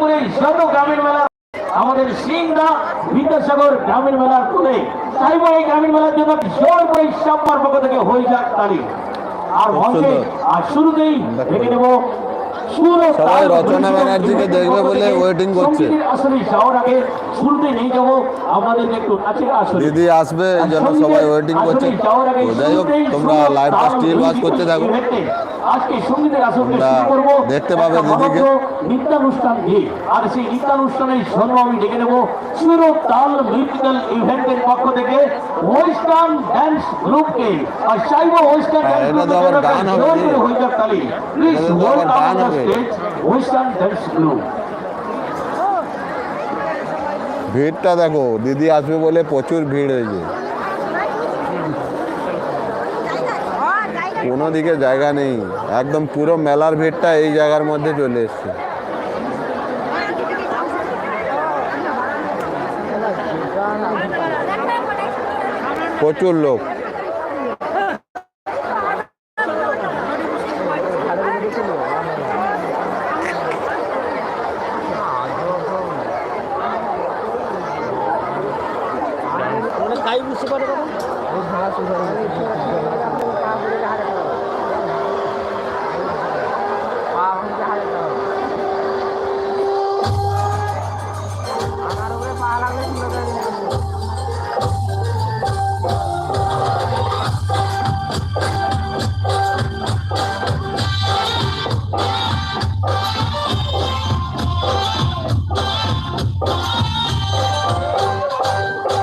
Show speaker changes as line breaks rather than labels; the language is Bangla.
করে যত গ্রামীণ মেলা আমাদের সিংদা বিদ্যাসাগর গ্রামীণ মেলার তুলে চাইব এই গ্রামীণ মেলার জন্য জোর করে সবার পক্ষ থেকে হয়ে যাক তালি আর মঞ্চে আর শুরুতেই দেখে নেব
সবাই রচনা ব্যানার্জিকে দেখবে বলে
থেকে
করছে।
সঙ্গীতের আসলে যাওয়ার আগে শুরুতে নিয়ে যাব আপনাদের একটু কাছের আসলে
দিদি আসবে এই জন্য সবাই ওয়েটিং করছে। যাই হোক তোমরা লাইভটা স্টিল ওয়াচ করতে থাকো।
আজকে সঙ্গীতের আসরকে
তোমরা
শুরু করব।
দেখতে পাবে দিদিকে।
নৃত্যানুষ্ঠান দিয়ে আর সেই নৃত্যানুষ্ঠানের জন্য আমি ডেকে নেব সুর ও তাল মিউজিক্যাল ইভেন্টের পক্ষ থেকে ওয়েস্টার্ন ড্যান্স গ্রুপকে। আর চাইব ওয়েস্টার্ন
হ্যাঁ,
ড্যান্স
হবে
জোর করে হয়ে তালি প্লিজ
এটা ভিড়টা দেখো, দিদি আসবে বলে প্রচুর ভিড় হয়েছে। কোনো দিকে জায়গা নেই। একদম পুরো মেলার ভিড়টা এই জায়গার মধ্যে চলে এসছে। প্রচুর লোক।
তাই বুঝতে পারে পা লাগলে